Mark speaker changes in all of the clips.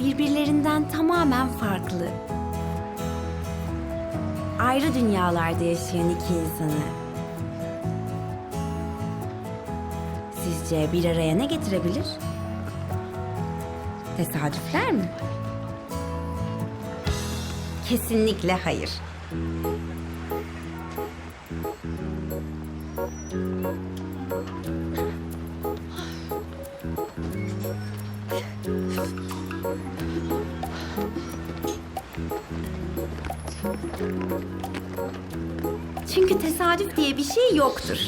Speaker 1: birbirlerinden tamamen farklı. Ayrı dünyalarda yaşayan iki insanı. Sizce bir araya ne getirebilir? Tesadüfler mi? Kesinlikle hayır. Çünkü tesadüf diye bir şey yoktur.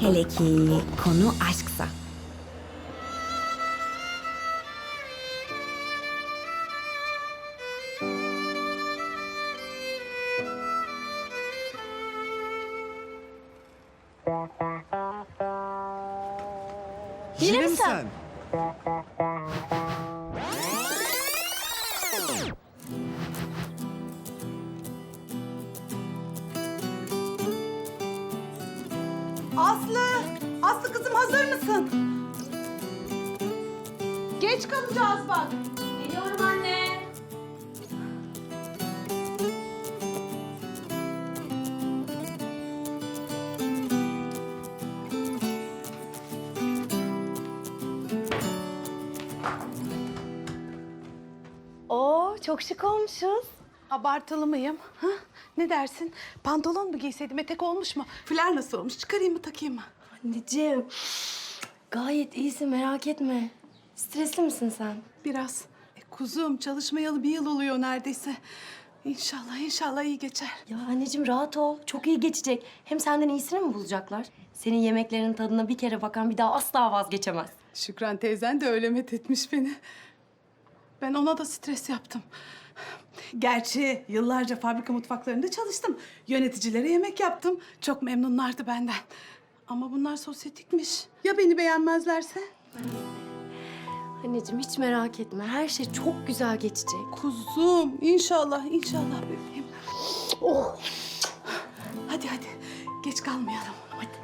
Speaker 1: Hele ki konu aşksa.
Speaker 2: Yine mi sen?
Speaker 3: Aslı! Aslı kızım hazır mısın? Geç kalacağız bak.
Speaker 1: Geliyorum anne.
Speaker 4: Çok şık olmuşuz.
Speaker 3: Abartılı mıyım? Ha? Ne dersin? Pantolon mu giyseydim? Etek olmuş mu? Fular nasıl olmuş? Çıkarayım mı takayım mı?
Speaker 4: Anneciğim, gayet iyisin merak etme. Stresli misin sen?
Speaker 3: Biraz. E, kuzum çalışmayalı bir yıl oluyor neredeyse. İnşallah inşallah iyi geçer.
Speaker 4: Ya anneciğim rahat ol, çok iyi geçecek. Hem senden iyisini mi bulacaklar? Senin yemeklerinin tadına bir kere bakan bir daha asla vazgeçemez.
Speaker 3: Şükran teyzen de öyle methetmiş beni. Ben ona da stres yaptım. Gerçi yıllarca fabrika mutfaklarında çalıştım. Yöneticilere yemek yaptım. Çok memnunlardı benden. Ama bunlar sosyetikmiş. Ya beni beğenmezlerse?
Speaker 4: Anneciğim hiç merak etme, her şey çok güzel geçecek.
Speaker 3: Kuzum inşallah inşallah bebeğim. Oh. Hadi hadi geç kalmayalım. Hadi.